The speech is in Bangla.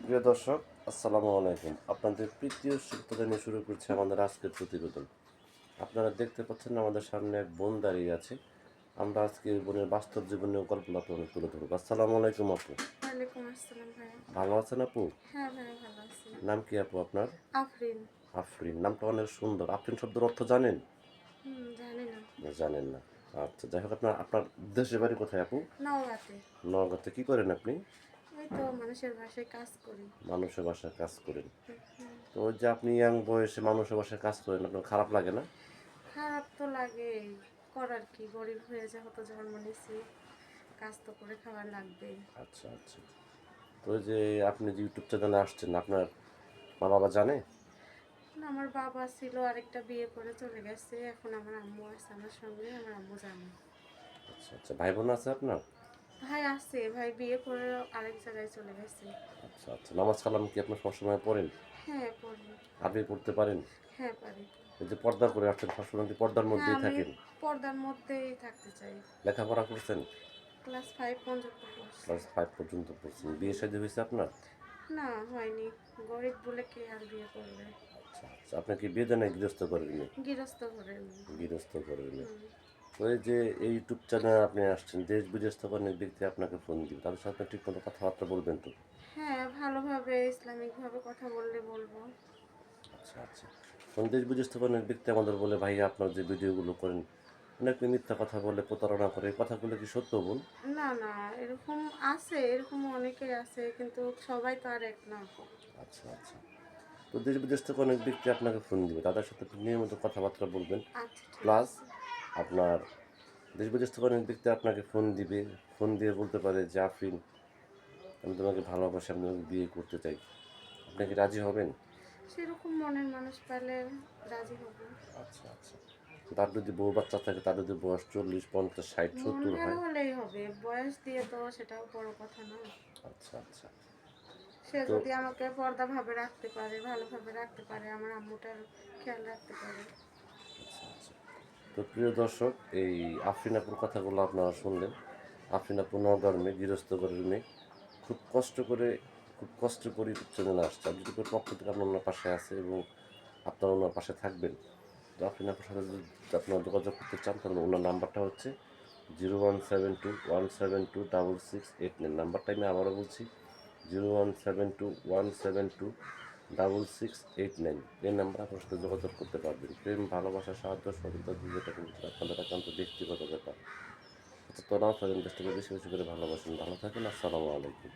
প্রিয় দর্শক আসসালামু আলাইকুম। আপনাদের প্রীতীয় শিক্ষতা নিয়ে শুরু করছে আমাদের আজকের প্রতিবেদন। আপনারা দেখতে পাচ্ছেন আমাদের সামনে এক বোন দাঁড়িয়ে আছে। আমরা আজকে বোনের বাস্তব জীবনীয় গল্প আপনাদের তুলে ধরবো। আসসালামু আলাইকুম আপু। ভালো আছেন আপু? হ্যাঁ নাম কি আপু আপনার? আফরিন। আফরিন নামটা অনেক সুন্দর। আফরিন শব্দের অর্থ জানেন? জানেন না। আচ্ছা যাই হোক আপনার আপনার দেশের বাড়ি কোথায় আপু? নওগাঁতে। নগাঁতে কি করেন আপনি? তো মানুষের ভাষায় কাজ করি। মানুষের কাজ করেন তো ওই যে আপনি ইয়াং বয়সে মানুষের বাসায় কাজ করেন আপনার খারাপ লাগে না? খারাপ তো লাগে। করার কি? গরিব হয়ে যেহেতু জন্ম নিছি কাজ তো করে খাওয়া লাগবে। আচ্ছা আচ্ছা। তো ওই যে আপনি যে ইউটিউব চ্যানেলে আসছেন আপনার মা বাবা জানে আমার বাবা ছিল আরেকটা বিয়ে করে চলে গেছে। এখন আমার আম্মু আছে আমার সঙ্গে আমার আম্মু জানে। আচ্ছা আচ্ছা। ভাই বোন আছে আপনার? ভাই আছে ভাই বিয়ে করে আরেক জায়গায় চলে গেছে। আচ্ছা আচ্ছা নামাজ কালাম কি আপনার সবসময় পড়েন? হ্যাঁ পড়ি। আরবি পড়তে পারেন? হ্যাঁ পারি। এই যে পর্দা করে আসছেন সবসময় কি পর্দার মধ্যেই হ্যাঁ, থাকেন? পর্দার মধ্যেই থাকতে চাই। লেখাপড়া করছেন? ক্লাস ফাইভ পর্যন্ত পড়ছি। ক্লাস ফাইভ পর্যন্ত পড়ছেন। বিয়ে শাদী হয়েছে আপনার? না হয়নি। গরিব বলে কে আর বিয়ে করবে? আচ্ছা আচ্ছা আপনার কি বিয়ে দেন গৃহস্থ করেন। গৃহস্থ ঘরে গৃহস্থ করেন এই যে এই ইউটিউব চ্যানেলে আপনি আসছেন দেশ বিদেশ থেকে অনেক ব্যক্তি আপনাকে ফোন দিবে তাদের সাথে ঠিক মতো কথাবার্তা বলবেন তো? হ্যাঁ ভালোভাবে ইসলামিকভাবে কথা বললে বলব। আচ্ছা আচ্ছা। কারণ দেশ বিদেশ থেকে অনেক ব্যক্তি আমাদের বলে ভাই আপনার যে ভিডিওগুলো করেন অনেক মিথ্যা কথা বলে প্রতারণা করে কথাগুলো কি সত্য বল? না না এরকম আছে এরকম অনেকেই আছে কিন্তু সবাই তো আর এক না। আচ্ছা আচ্ছা। তো দেশ বিদেশ থেকে অনেক ব্যক্তি আপনাকে ফোন দিবে তাদের সাথে নিয়মিত কথাবার্তা বলবেন। আচ্ছা প্লাস আপনার দেশ বিদেশ থেকে অনেক ব্যক্তি আপনাকে ফোন দিবে ফোন দিয়ে বলতে পারে যে আফরিন আমি তোমাকে ভালোবাসি আমি তোমাকে বিয়ে করতে চাই। আপনি কি রাজি হবেন? সেরকম মনের মানুষ পেলে রাজি হব। আচ্ছা আচ্ছা। তার যদি বউ বাচ্চা থাকে তার যদি বয়স চল্লিশ পঞ্চাশ ষাট সত্তর হয়। হলেই হবে। বয়স দিয়ে তো সেটাও বড় কথা না। আচ্ছা আচ্ছা। সে যদি আমাকে পর্দা ভাবে রাখতে পারে ভালোভাবে রাখতে পারে আমার আম্মুটার খেয়াল রাখতে পারে। তো প্রিয় দর্শক, এই আফরিনাপুর কথাগুলো আপনারা শুনলেন। আফরিনাপুর নগর মেয়ে গৃহস্থ ঘরের মেয়ে খুব কষ্ট করে, খুব কষ্ট করে চ্যানেলে আসছে। যদি পক্ষ থেকে আপনার ওনার পাশে আছে এবং আপনারা ওনার পাশে থাকবেন, তো আফরিনাপুর সাথে যদি আপনারা যোগাযোগ করতে চান, তাহলে ওনার নাম্বারটা হচ্ছে zero one seven two one seven two double six eight nine. নাম্বারটা আমি আবারও বলছি, zero one seven two one seven two double six eight nine এই নাম্বার আপনার সাথে যোগাযোগ করতে পারবেন। প্রেম, ভালোবাসা, সাহায্য সহযোগিতা যেটা কিন্তু আপনাদের একান্ত ব্যক্তিগত ব্যাপার। আচ্ছা তোরাও থাকেন দেশটাকে বেশি বেশি করে ভালোবাসেন। ভালো থাকেন, আসসালামু আলাইকুম।